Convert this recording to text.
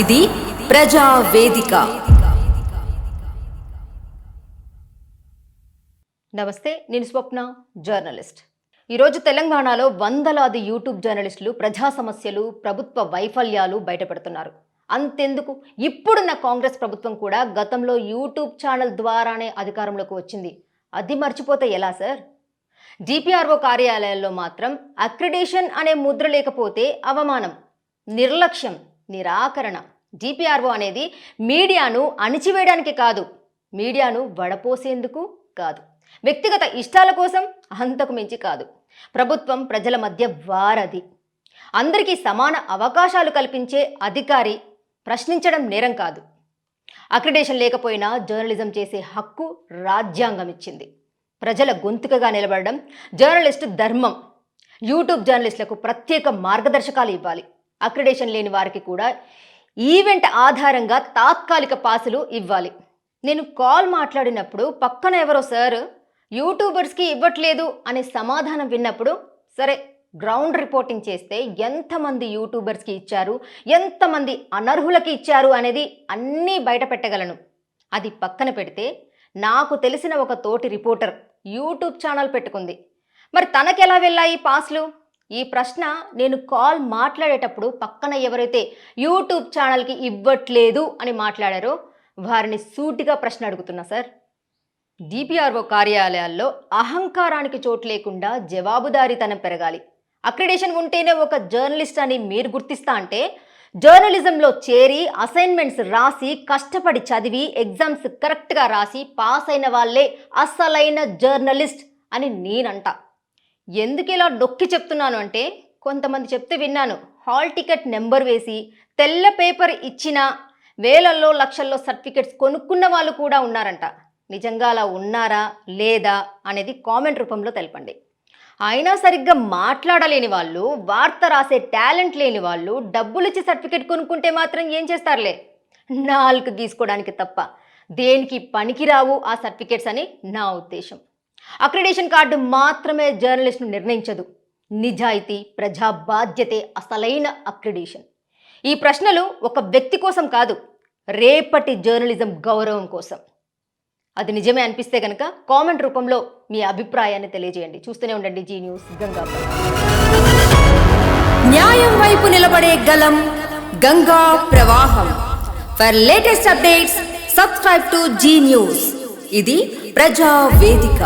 ఇది ప్రజా వేదిక. నమస్తే నేను స్వప్న జర్నలిస్ట్. ఈరోజు తెలంగాణలో వందలాది యూట్యూబ్ జర్నలిస్టులు ప్రజా సమస్యలు ప్రభుత్వ వైఫల్యాలు బయటపెడుతున్నారు. అంతెందుకు? ఇప్పుడున్న కాంగ్రెస్ ప్రభుత్వం కూడా గతంలో యూట్యూబ్ ఛానల్ ద్వారానే అధికారంలోకి వచ్చింది. అది మర్చిపోతే ఎలా సార్? డిపిఆర్ఓ కార్యాలయాల్లో మాత్రం అక్రిడేషన్ అనే ముద్ర లేకపోతే అవమానం నిర్లక్ష్యం. నిరాకరణ. డిపిఆర్ఓ అనేది మీడియాను అణిచివేయడానికి కాదు మీడియాను వడపోసేందుకు కాదు. వ్యక్తిగత ఇష్టాల కోసం అంతకు మించి కాదు. ప్రభుత్వం ప్రజల మధ్య వారధి. అందరికీ సమాన అవకాశాలు కల్పించే అధికారి ప్రశ్నించడం నేరం కాదు. అక్రిడేషన్ లేకపోయినా జర్నలిజం చేసే హక్కు రాజ్యాంగం ఇచ్చింది ప్రజల గొంతుకగా నిలబడడం జర్నలిస్టు ధర్మం. యూట్యూబ్ జర్నలిస్టులకు ప్రత్యేక మార్గదర్శకాలు ఇవ్వాలి. అక్రిడేషన్ లేని వారికి కూడా ఈవెంట్ ఆధారంగా తాత్కాలిక పాసులు ఇవ్వాలి. నేను కాల్ మాట్లాడినప్పుడు పక్కన ఎవరో సార్ యూట్యూబర్స్కి ఇవ్వట్లేదు అనే సమాధానం విన్నప్పుడు సరే గ్రౌండ్ రిపోర్టింగ్ చేస్తే ఎంతమంది యూట్యూబర్స్కి ఇచ్చారు ఎంతమంది అనర్హులకి ఇచ్చారు అనేది అన్నీ బయట పెట్టగలను. అది పక్కన పెడితే నాకు తెలిసిన ఒక తోటి రిపోర్టర్ యూట్యూబ్ ఛానల్ పెట్టుకుంది. మరి తనకెలా వెళ్ళాయి పాస్లు? ఈ ప్రశ్న నేను కాల్ మాట్లాడేటప్పుడు పక్కన ఎవరైతే యూట్యూబ్ ఛానల్కి ఇవ్వట్లేదు అని మాట్లాడారో వారిని సూటిగా ప్రశ్న అడుగుతున్నా సార్. డిపిఆర్ఓ కార్యాలయాల్లో అహంకారానికి చోటు లేకుండా జవాబుదారీతనం పెరగాలి. అక్రిడేషన్ ఉంటేనే ఒక జర్నలిస్ట్ అని మీరు గుర్తిస్తా అంటే జర్నలిజంలో చేరి అసైన్మెంట్స్ రాసి కష్టపడి చదివి ఎగ్జామ్స్ కరెక్ట్గా రాసి పాస్ అయిన వాళ్ళే అసలైన జర్నలిస్ట్ అని నేనంటా. ఎందుకు ఇలా నొక్కి చెప్తున్నాను అంటే కొంతమంది చెప్తే విన్నాను. హాల్ టికెట్ నెంబర్ వేసి తెల్ల పేపర్ ఇచ్చిన వేలల్లో లక్షల్లో సర్టిఫికెట్స్ కొనుక్కున్న వాళ్ళు కూడా ఉన్నారంట. నిజంగా అలా ఉన్నారా? లేదా? అనేది కామెంట్ రూపంలో తెలపండి. అయినా సరిగ్గా మాట్లాడలేని వాళ్ళు వార్త రాసే టాలెంట్ లేని వాళ్ళు డబ్బులు ఇచ్చి సర్టిఫికెట్ కొనుక్కుంటే మాత్రం ఏం చేస్తారులే? నాలుగు గీసుకోవడానికి తప్ప. దేనికి పనికిరావు ఆ సర్టిఫికెట్స్ అని నా ఉద్దేశం. అక్రిడేషన్ కార్డు మాత్రమే జర్నలిస్ట్ను నిర్ణయించదు. నిజాయితీ ప్రజా బాధ్యతే అసలైన అక్రిడేషన్. ఈ ప్రశ్నలు ఒక వ్యక్తి కోసం కాదు రేపటి జర్నలిజం గౌరవం కోసం. అది నిజమే అనిపిస్తే కనుక కామెంట్ రూపంలో మీ అభిప్రాయాన్ని తెలియజేయండి. చూస్తూనే ఉండండి జీ న్యూస్ గంగా న్యాయం వైపు నిలబడే గలం గంగా ప్రవాహం. For latest updates subscribe to Zee news ఇది ప్రజా వేదిక.